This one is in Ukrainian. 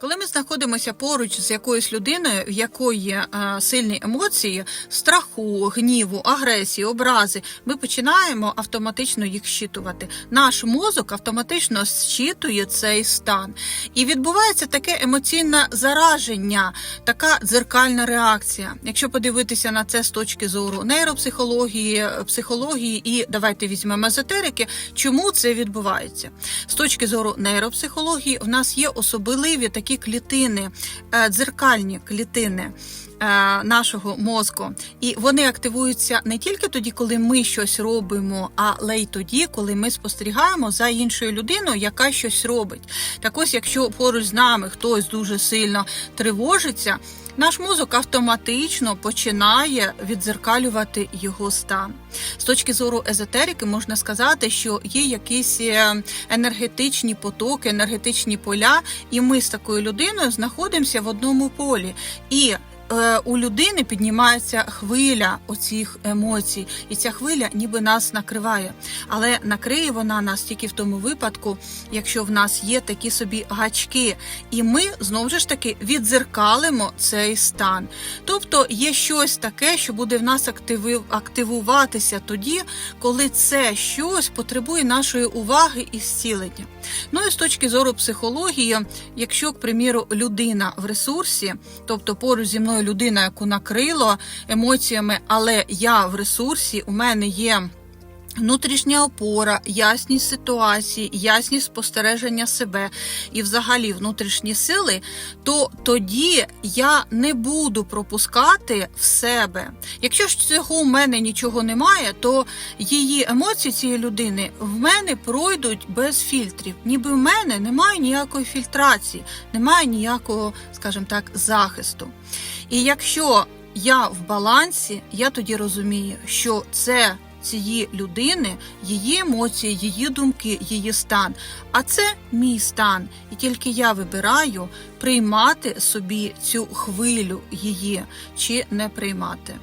Коли ми знаходимося поруч з якоюсь людиною, в якої сильні емоції страху, гніву, агресії, образи, ми починаємо автоматично їх щитувати. Наш мозок автоматично щитує цей стан. І відбувається таке емоційне зараження, така дзеркальна реакція. Якщо подивитися на це з точки зору нейропсихології, психології і давайте візьмемо езотерики, чому це відбувається? З точки зору нейропсихології, в нас є особливі такі клітини, е, дзеркальні клітини. Е, Нашого мозку, і вони активуються не тільки тоді, коли ми щось робимо, але й тоді, коли ми спостерігаємо за іншою людиною, яка щось робить. Так ось, якщо поруч з нами хтось дуже сильно тривожиться, наш мозок автоматично починає відзеркалювати його стан. З точки зору езотерики можна сказати, що є якісь е, енергетичні потоки, енергетичні поля, і ми з такою людиною знаходимося в одному полі. І у людини піднімається хвиля оцих емоцій, і ця хвиля ніби нас накриває. Але накриє вона нас тільки в тому випадку, якщо в нас є такі собі гачки, і ми знову ж таки відзеркалимо цей стан. Тобто є щось таке, що буде в нас активуватися тоді, коли це щось потребує нашої уваги і зцілення. Ну і з точки зору психології, якщо, к приміру, людина в ресурсі, тобто поруч зі мною людина, яку накрило емоціями, але я в ресурсі, у мене є. Внутрішня опора, ясність ситуації, ясність спостереження себе і взагалі внутрішні сили, то тоді я не буду пропускати в себе. Якщо ж цього у мене нічого немає, то її емоції цієї людини в мене пройдуть без фільтрів. Ніби в мене немає ніякої фільтрації, немає ніякого, скажімо так, захисту. І якщо я в балансі, я тоді розумію, що це цієї людини, її емоції, її думки, її стан. А це мій стан. І тільки я вибираю приймати собі цю хвилю її чи не приймати.